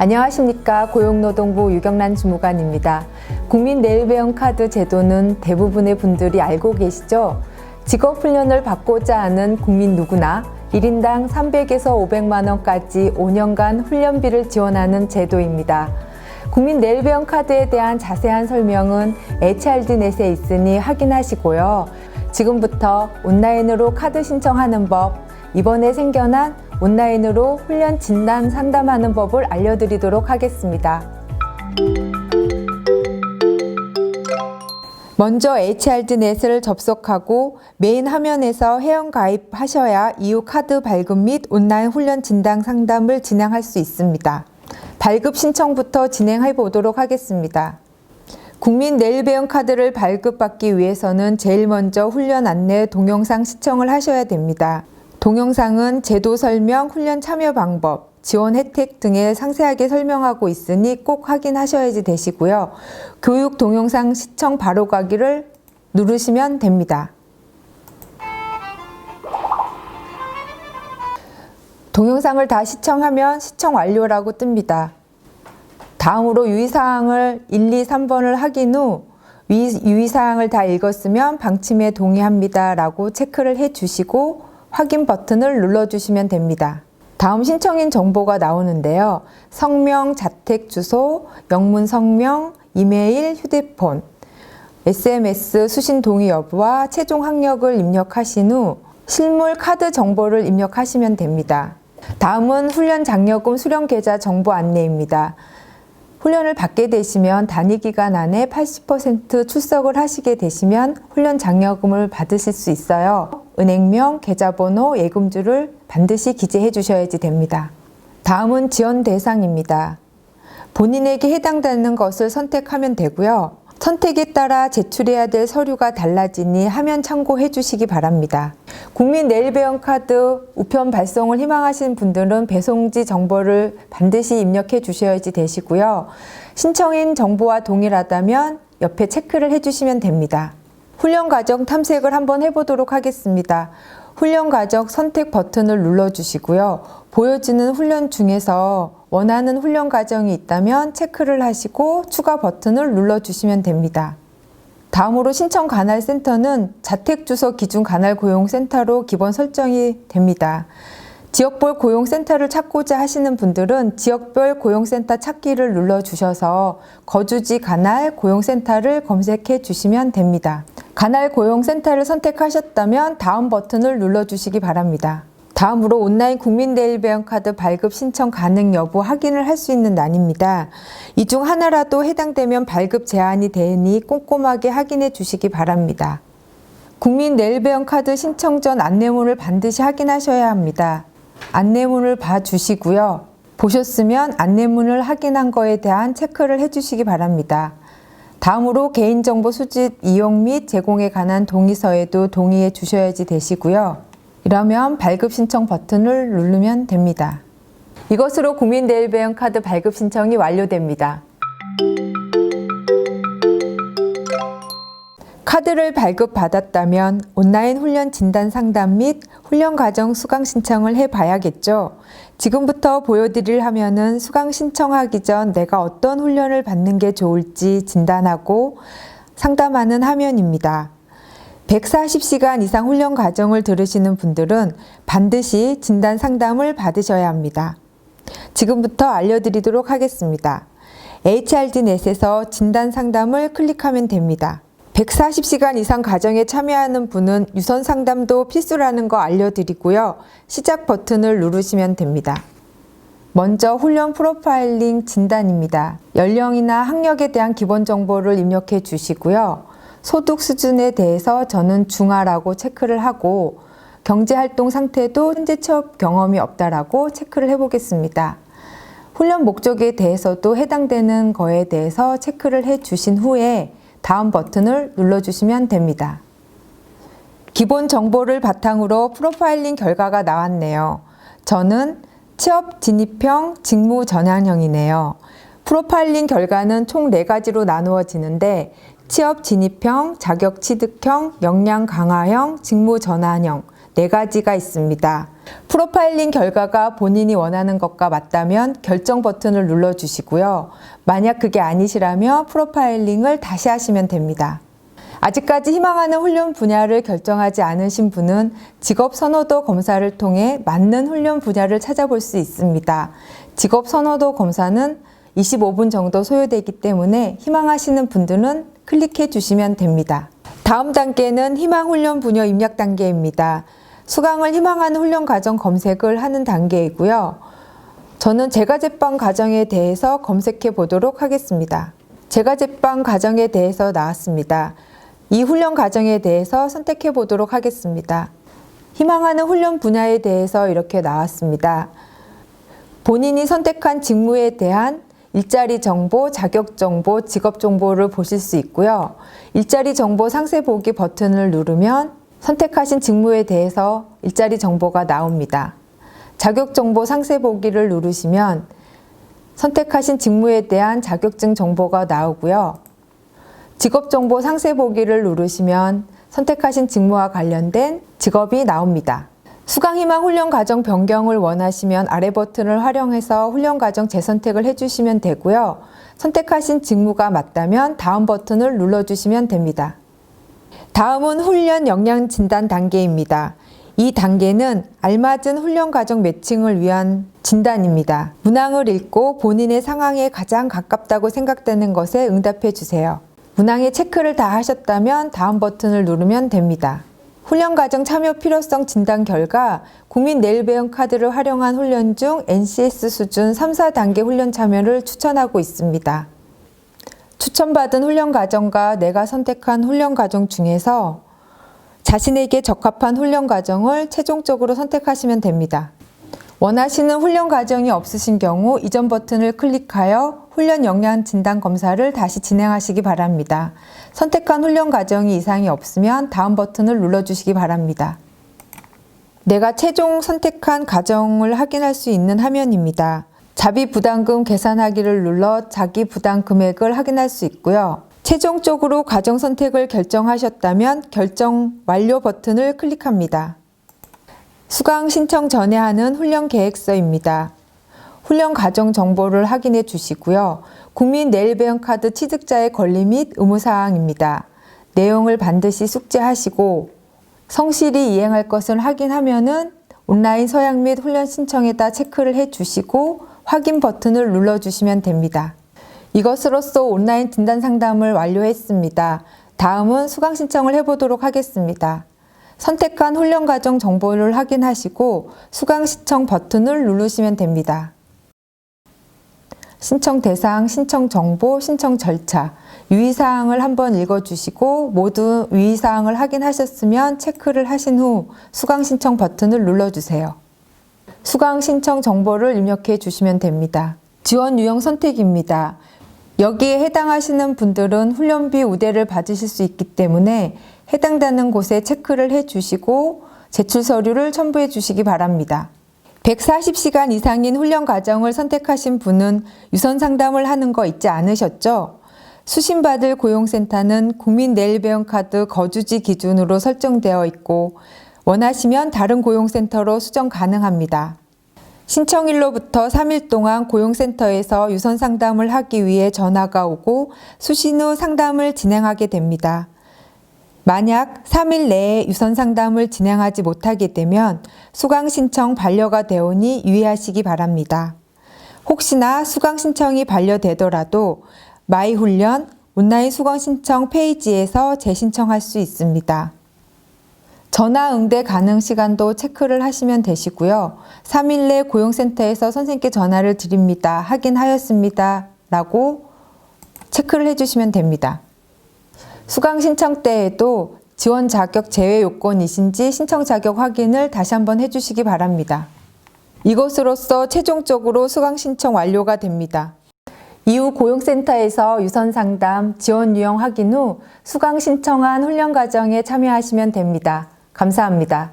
안녕하십니까 고용노동부 유경란 주무관입니다. 국민 내일배움 카드 제도는 대부분의 분들이 알고 계시죠? 직업훈련을 받고자 하는 국민 누구나 1인당 300에서 500만 원까지 5년간 훈련비를 지원하는 제도입니다. 국민 내일배움 카드에 대한 자세한 설명은 HRD넷에 있으니 확인하시고요. 지금부터 온라인으로 카드 신청하는 법, 이번에 생겨난 온라인으로 훈련 진단 상담하는 법을 알려드리도록 하겠습니다. 먼저 HRD넷을 접속하고 메인 화면에서 회원 가입하셔야 이후 카드 발급 및 온라인 훈련 진단 상담을 진행할 수 있습니다. 발급 신청부터 진행해 보도록 하겠습니다. 국민 내일 배움 카드를 발급받기 위해서는 제일 먼저 훈련 안내 동영상 시청을 하셔야 됩니다. 동영상은 제도 설명, 훈련 참여 방법, 지원 혜택 등에 상세하게 설명하고 있으니 꼭 확인하셔야지 되시고요. 교육 동영상 시청 바로 가기를 누르시면 됩니다. 동영상을 다 시청하면 시청 완료라고 뜹니다. 다음으로 유의사항을 1, 2, 3번을 확인 후 위- 유의사항을 다 읽었으면 방침에 동의합니다 라고 체크를 해 주시고 확인 버튼을 눌러주시면 됩니다. 다음 신청인 정보가 나오는데요. 성명, 자택 주소, 영문 성명, 이메일, 휴대폰, SMS 수신 동의 여부와 최종 학력을 입력하신 후 실물 카드 정보를 입력하시면 됩니다. 다음은 훈련 장려금 수령 계좌 정보 안내입니다. 훈련을 받게 되시면 단위 기간 안에 80% 출석을 하시게 되시면 훈련 장려금을 받으실 수 있어요. 은행명, 계좌번호, 예금주를 반드시 기재해 주셔야지 됩니다. 다음은 지원 대상입니다. 본인에게 해당되는 것을 선택하면 되고요. 선택에 따라 제출해야 될 서류가 달라지니 화면 참고해 주시기 바랍니다. 국민 내일배움 카드 우편 발송을 희망하시는 분들은 배송지 정보를 반드시 입력해 주셔야지 되시고요. 신청인 정보와 동일하다면 옆에 체크를 해 주시면 됩니다. 훈련 과정 탐색을 한번 해보도록 하겠습니다. 훈련 과정 선택 버튼을 눌러주시고요. 보여지는 훈련 중에서 원하는 훈련 과정이 있다면 체크를 하시고 추가 버튼을 눌러주시면 됩니다. 다음으로 신청 관할 센터는 자택 주소 기준 관할 고용 센터로 기본 설정이 됩니다. 지역별 고용센터를 찾고자 하시는 분들은 지역별 고용센터 찾기를 눌러 주셔서 거주지 관할 고용센터를 검색해 주시면 됩니다. 관할 고용센터를 선택하셨다면 다음 버튼을 눌러 주시기 바랍니다. 다음으로 온라인 국민내일배움 카드 발급 신청 가능 여부 확인을 할 수 있는 난입니다. 이 중 하나라도 해당되면 발급 제한이 되니 꼼꼼하게 확인해 주시기 바랍니다. 국민 내일배움 카드 신청 전 안내문을 반드시 확인하셔야 합니다. 안내문을 봐 주시고요. 보셨으면 안내문을 확인한 거에 대한 체크를 해 주시기 바랍니다. 다음으로 개인정보 수집 이용 및 제공에 관한 동의서에도 동의해 주셔야지 되시고요. 이러면 발급 신청 버튼을 누르면 됩니다. 이것으로 국민 내일배움 카드 발급 신청이 완료됩니다. 카드를 발급받았다면 온라인 훈련 진단 상담 및 훈련 과정 수강 신청을 해 봐야겠죠. 지금부터 보여드릴 화면은 수강 신청하기 전 내가 어떤 훈련을 받는 게 좋을지 진단하고 상담하는 화면입니다. 140시간 이상 훈련 과정을 들으시는 분들은 반드시 진단 상담을 받으셔야 합니다. 지금부터 알려드리도록 하겠습니다. HRD넷에서 진단 상담을 클릭하면 됩니다. 140시간 이상 과정에 참여하는 분은 유선 상담도 필수라는 거 알려드리고요. 시작 버튼을 누르시면 됩니다. 먼저 훈련 프로파일링 진단입니다. 연령이나 학력에 대한 기본 정보를 입력해 주시고요. 소득 수준에 대해서 저는 중하라고 체크를 하고 경제활동 상태도 현재 취업 경험이 없다라고 체크를 해보겠습니다. 훈련 목적에 대해서도 해당되는 거에 대해서 체크를 해 주신 후에 다음 버튼을 눌러주시면 됩니다. 기본 정보를 바탕으로 프로파일링 결과가 나왔네요. 저는 취업 진입형 직무 전환형이네요. 프로파일링 결과는 총 4가지로 나누어지는데 취업 진입형, 자격 취득형, 역량 강화형, 직무 전환형 4가지가 있습니다. 프로파일링 결과가 본인이 원하는 것과 맞다면 결정 버튼을 눌러주시고요. 만약 그게 아니시라면 프로파일링을 다시 하시면 됩니다. 아직까지 희망하는 훈련 분야를 결정하지 않으신 분은 직업 선호도 검사를 통해 맞는 훈련 분야를 찾아볼 수 있습니다. 직업 선호도 검사는 25분 정도 소요되기 때문에 희망하시는 분들은 클릭해 주시면 됩니다. 다음 단계는 희망 훈련 분야 입력 단계입니다. 수강을 희망하는 훈련 과정 검색을 하는 단계이고요. 저는 제가 제빵 과정에 대해서 검색해 보도록 하겠습니다. 제가 제빵 과정에 대해서 나왔습니다. 이 훈련 과정에 대해서 선택해 보도록 하겠습니다. 희망하는 훈련 분야에 대해서 이렇게 나왔습니다. 본인이 선택한 직무에 대한 일자리 정보, 자격 정보, 직업 정보를 보실 수 있고요. 일자리 정보 상세 보기 버튼을 누르면 선택하신 직무에 대해서 일자리 정보가 나옵니다. 자격 정보 상세 보기를 누르시면 선택하신 직무에 대한 자격증 정보가 나오고요. 직업 정보 상세 보기를 누르시면 선택하신 직무와 관련된 직업이 나옵니다. 수강 희망 훈련 과정 변경을 원하시면 아래 버튼을 활용해서 훈련 과정 재선택을 해주시면 되고요. 선택하신 직무가 맞다면 다음 버튼을 눌러주시면 됩니다. 다음은 훈련 역량 진단 단계입니다. 이 단계는 알맞은 훈련 과정 매칭을 위한 진단입니다. 문항을 읽고 본인의 상황에 가장 가깝다고 생각되는 것에 응답해 주세요. 문항에 체크를 다 하셨다면 다음 버튼을 누르면 됩니다. 훈련 과정 참여 필요성 진단 결과 국민 내일 배움 카드를 활용한 훈련 중 NCS 수준 3, 4단계 훈련 참여를 추천하고 있습니다. 추천받은 훈련 과정과 내가 선택한 훈련 과정 중에서 자신에게 적합한 훈련 과정을 최종적으로 선택하시면 됩니다. 원하시는 훈련 과정이 없으신 경우 이전 버튼을 클릭하여 훈련 역량 진단 검사를 다시 진행하시기 바랍니다. 선택한 훈련 과정이 이상이 없으면 다음 버튼을 눌러주시기 바랍니다. 내가 최종 선택한 과정을 확인할 수 있는 화면입니다. 자비 부담금 계산하기를 눌러 자기 부담 금액을 확인할 수 있고요. 최종적으로 과정 선택을 결정하셨다면 결정 완료 버튼을 클릭합니다. 수강 신청 전에 하는 훈련 계획서입니다. 훈련 과정 정보를 확인해 주시고요. 국민 내일 배움 카드 취득자의 권리 및 의무 사항입니다. 내용을 반드시 숙지하시고 성실히 이행할 것을 확인하면은 온라인 서약 및 훈련 신청에다 체크를 해 주시고 확인 버튼을 눌러 주시면 됩니다. 이것으로써 온라인 진단 상담을 완료했습니다. 다음은 수강 신청을 해보도록 하겠습니다. 선택한 훈련 과정 정보를 확인하시고 수강 신청 버튼을 누르시면 됩니다. 신청 대상, 신청 정보, 신청 절차, 유의사항을 한번 읽어주시고 모두 유의사항을 확인하셨으면 체크를 하신 후 수강 신청 버튼을 눌러주세요. 수강 신청 정보를 입력해 주시면 됩니다. 지원 유형 선택입니다. 여기에 해당하시는 분들은 훈련비 우대를 받으실 수 있기 때문에 해당되는 곳에 체크를 해 주시고 제출 서류를 첨부해 주시기 바랍니다. 140시간 이상인 훈련 과정을 선택하신 분은 유선 상담을 하는 거 잊지 않으셨죠? 수신받을 고용센터는 국민 내일 배움 카드 거주지 기준으로 설정되어 있고 원하시면 다른 고용센터로 수정 가능합니다. 신청일로부터 3일 동안 고용센터에서 유선 상담을 하기 위해 전화가 오고 수신 후 상담을 진행하게 됩니다. 만약 3일 내에 유선 상담을 진행하지 못하게 되면 수강 신청 반려가 되오니 유의하시기 바랍니다. 혹시나 수강 신청이 반려되더라도 마이 훈련 온라인 수강 신청 페이지에서 재신청할 수 있습니다. 전화 응대 가능 시간도 체크를 하시면 되시고요. 3일 내 고용센터에서 선생님께 전화를 드립니다. 확인하였습니다. 라고 체크를 해주시면 됩니다. 수강 신청 때에도 지원 자격 제외 요건이신지 신청 자격 확인을 다시 한번 해주시기 바랍니다. 이것으로써 최종적으로 수강 신청 완료가 됩니다. 이후 고용센터에서 유선 상담, 지원 유형 확인 후 수강 신청한 훈련 과정에 참여하시면 됩니다. 감사합니다.